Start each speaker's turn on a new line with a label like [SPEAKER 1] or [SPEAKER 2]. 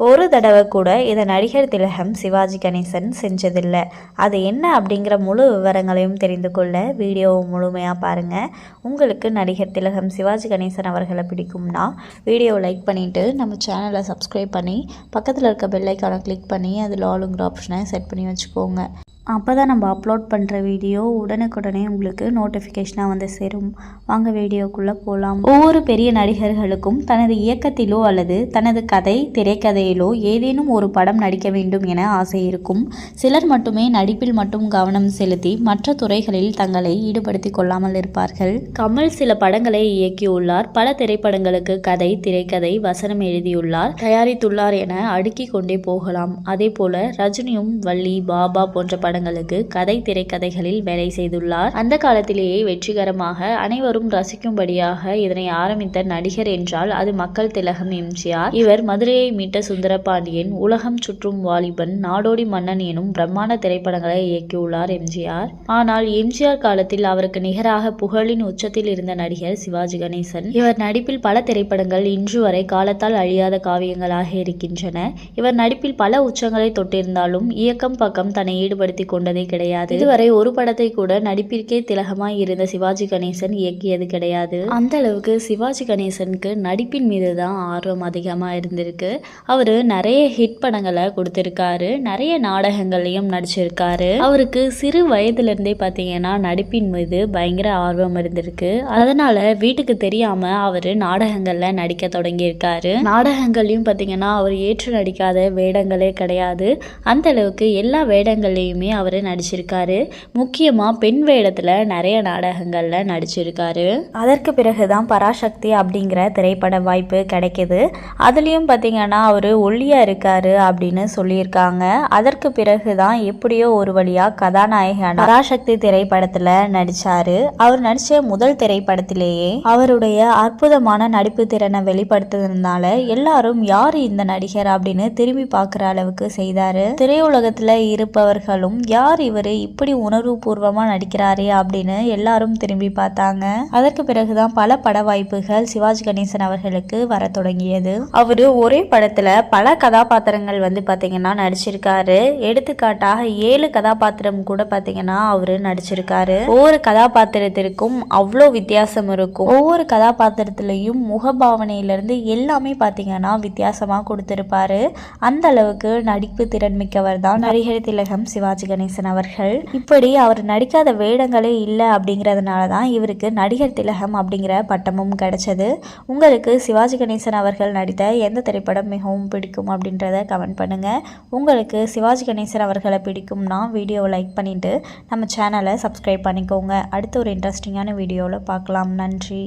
[SPEAKER 1] ஒரு தடவை கூட இதை நடிகர் திலகம் சிவாஜி கணேசன் செஞ்சதில்லை. அது என்ன அப்படிங்கிற முழு விவரங்களையும் தெரிந்து கொள்ள வீடியோவை முழுமையாக பாருங்கள் உங்களுக்கு நடிகர் திலகம் சிவாஜி கணேசன் அவர்களை பிடிக்கும்னா வீடியோவை லைக் பண்ணிவிட்டு நம்ம சேனலை சப்ஸ்கிரைப் பண்ணி பக்கத்தில் இருக்க பெல்லைக்கான கிளிக் பண்ணி அதில் ஆளுங்கிற ஆப்ஷனை செட் பண்ணி வச்சுக்கோங்க. அப்போ தான் நம்ம அப்லோட் பண்ணுற வீடியோ உடனுக்குடனே உங்களுக்கு நோட்டிஃபிகேஷனாக வந்து சேரும். வாங்க வீடியோக்குள்ளே போகலாம் ஒவ்வொரு பெரிய நடிகர்களுக்கும் தனது இயக்கத்திலோ அல்லது தனது கதை திரைக்கதை திரைக்கதையிலோ ஏதேனும் ஒரு படம் நடிக்க வேண்டும் என ஆசை இருக்கும். சிலர் மட்டுமே நடிப்பில் மட்டும் கவனம் செலுத்தி மற்ற துறைகளில் தங்களை ஈடுபடுத்தி கொள்ளாமல் இருப்பார்கள். கமல் சில படங்களை இயக்கியுள்ளார். பல திரைப்படங்களுக்கு கதை திரைக்கதை வசனம் எழுதியுள்ளார். தயாரித்துள்ளார் என அடுக்கிக் கொண்டே போகலாம். அதே போல ரஜினியும் வள்ளி பாபா போன்ற படங்களுக்கு கதை திரைக்கதைகளில் வேலை செய்துள்ளார். அந்த காலத்திலேயே வெற்றிகரமாக அனைவரும் ரசிக்கும்படியாக இதனை ஆரம்பித்த நடிகர் என்றால் அது மக்கள் திலகம் எம்ஜிஆர். இவர் மதுரையை மீட்ட சுந்தரபாண்டியன் உலகம் சுற்றும் வாலிபன் நாடோடி மன்னன் எனும் பிரம்மாண்ட திரைப்படங்களை இயக்கியுள்ளார் எம்ஜிஆர். ஆனால் எம்ஜிஆர் காலத்தில் அவருக்கு நிகராக புகழின் உச்சத்தில் இருந்த நடிகர் சிவாஜி கணேசன். இவர் நடிப்பில் பல திரைப்படங்கள் இன்று வரை காலத்தால் அழியாத காவியங்களாக இருக்கின்றன. இவர் நடிப்பில் பல உச்சங்களை தொட்டிருந்தாலும் இயக்கம் பக்கம் தன்னை ஈடுபடுத்திக் கொண்டதே கிடையாது. இதுவரை ஒரு படத்தை கூட நடிப்பிற்கே திலகமாய் இருந்த சிவாஜி கணேசன் இயக்கியது கிடையாது. அந்த அளவுக்கு சிவாஜி கணேசனுக்கு நடிப்பின் மீது தான் ஆர்வம் அதிகமாக இருந்திருக்கு. அவர் அவர் நிறைய ஹிட் படங்களை கொடுத்துருக்காரு. நிறைய நாடகங்களையும் நடிச்சிருக்காரு. அவருக்கு சிறு வயதுலேருந்தே பார்த்தீங்கன்னா நடிப்பின் மீது பயங்கர ஆர்வம் இருந்திருக்கு. அதனால வீட்டுக்கு தெரியாம அவர் நாடகங்களில் நடிக்க தொடங்கியிருக்காரு. நாடகங்கள்லையும் பார்த்தீங்கன்னா அவர் ஏற்று நடிக்காத வேடங்களே கிடையாது. அந்த அளவுக்கு எல்லா வேடங்கள்லையுமே அவர் நடிச்சிருக்காரு. முக்கியமாக பெண் வேடத்தில் நிறைய நாடகங்களில் நடிச்சிருக்காரு. அதற்கு பிறகு தான் பராசக்தி அப்படிங்கிற திரைப்பட வாய்ப்பு கிடைக்கிது. அதுலேயும் பார்த்தீங்கன்னா அவர் ஒல்லியாக இருக்காரு அப்படின்னு சொல்லியிருக்காங்க. அதற்கு பிறகு தான் எப்படியோ ஒரு வழியாக கதாநாயகன் பராசக்தி திரைப்படத்தில் நடித்தார் அவர் நடித்த முதல் திரைப்படத்திலேயே அவருடைய அற்புதமான நடிப்பு திறனை வெளிப்படுத்துறதுனால எல்லாரும் யார் இந்த நடிகர் அப்படின்னு திரும்பி பார்க்குற அளவுக்கு செய்தார். திரையுலகத்தில் இருப்பவர்களும் யார் இவர் இப்படி உணர்வுபூர்வமாக நடிக்கிறாரே அப்படின்னு எல்லாரும் திரும்பி பார்த்தாங்க. அதற்கு பிறகுதான் பல பட வாய்ப்புகள் சிவாஜி கணேசன் அவர்களுக்கு வர தொடங்கியது. அவர் ஒரே படத்தில் பல கதாபாத்திரங்கள் வந்து பார்த்தீங்கன்னா நடிச்சிருக்காரு. எடுத்துக்காட்டாக ஏழு கதாபாத்திரம் கூட பார்த்தீங்கன்னா அவர் நடிச்சிருக்காரு. ஒவ்வொரு கதாபாத்திரத்திற்கும் அவ்வளோ வித்தியாசம் இருக்கும். ஒவ்வொரு கதாபாத்திரத்திலையும் முகபாவனையிலிருந்து எல்லாமே பார்த்தீங்கன்னா வித்தியாசமாக கொடுத்துருப்பாரு. அந்த அளவுக்கு நடிப்பு திறன் மிக்கவர் தான் நடிகர் திலகம் சிவாஜி கணேசன் அவர்கள். இப்படி அவர் நடிக்காத வேடங்களே இல்லை அப்படிங்கிறதுனால தான் இவருக்கு நடிகர் திலகம் அப்படிங்கிற பட்டமும் கிடைச்சது. உங்களுக்கு சிவாஜி கணேசன் அவர்கள் நடித்த எந்த திரைப்படம் மிகவும் பிடிக்கும் அப்படின்றத கமெண்ட் பண்ணுங்கள் உங்களுக்கு சிவாஜி கணேசன் அவர்களை பிடிக்கும்னா வீடியோவை லைக் பண்ணிவிட்டு நம்ம சேனலை சப்ஸ்கிரைப் பண்ணிக்கோங்க. அடுத்த ஒரு இன்ட்ரெஸ்டிங்கான வீடியோவில் பார்க்கலாம். நன்றி.